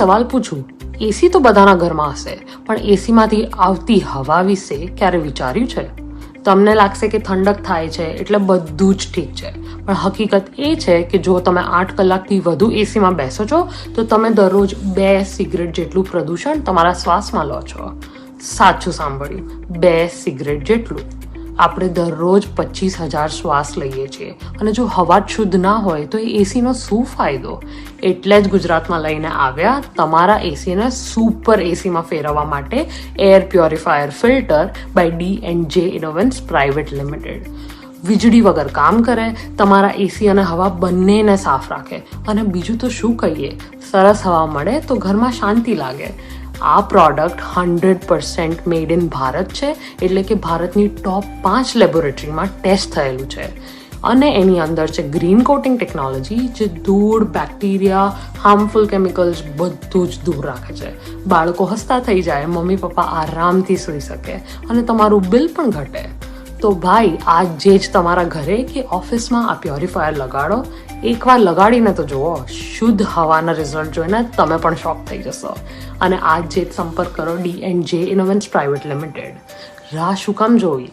સવાલ પૂછું એસી તો બધાના ઘરમાં હશે, પણ એસીમાંથી આવતી હવા વિશે ક્યારે વિચાર્યું છે? તમને લાગશે કે ઠંડક થાય છે, એટલે બધું જ ઠીક છે. પણ હકીકત એ છે કે જો તમે આઠ કલાકથી વધુ એસીમાં બેસો છો, તો તમે દરરોજ બે સિગરેટ જેટલું પ્રદૂષણ તમારા શ્વાસમાં લો છો. સાચું સાંભળ્યું, બે સિગરેટ જેટલું. આપણે દરરોજ પચીસ હજાર શ્વાસ લઈએ છીએ. અને જો હવા શુદ્ધ ના હોય તો એ એસીનો શું ફાયદો? એટલે જ ગુજરાતમાં લઈને આવ્યા તમારા એસીને સુપર એસીમાં ફેરવવા માટે air purifier filter by D and J innovance private limited વીજળી વગર કામ કરે, તમારા એસી અને હવા બંનેને સાફ રાખે. અને બીજું તો શું કહીએ? સરસ હવા મળે તો ઘરમાં શાંતિ લાગે. આ product hundred percent made in Bharat છે, એટલે કે ભારતની ટોપ પાંચ લેબોરેટરીમાં ટેસ્ટ થયેલું છે. અને એની અંદર છે ગ્રીન કોટિંગ ટેકનોલોજી જે ધૂળ બેક્ટેરિયા હાર્મફુલ કેમિકલ્સ બધું જ દૂર રાખે છે. બાળકો હસતા થઈ જાય, મમ્મી પપ્પા આરામથી સૂઈ શકે અને તમારું બિલ પણ ઘટે. તો ભાઈ આ જે જ તમારા ઘરે કે ઓફિસમાં આ પ્યોરિફાયર લગાડો, એકવાર લગાડીને તો જુઓ, શુદ્ધ હવાના રિઝલ્ટ જોઈને તમે પણ શોક થઈ જશો. અને આજ જે સંપર્ક કરો D and J Innovance private limited રાહ શું કામ જોઈ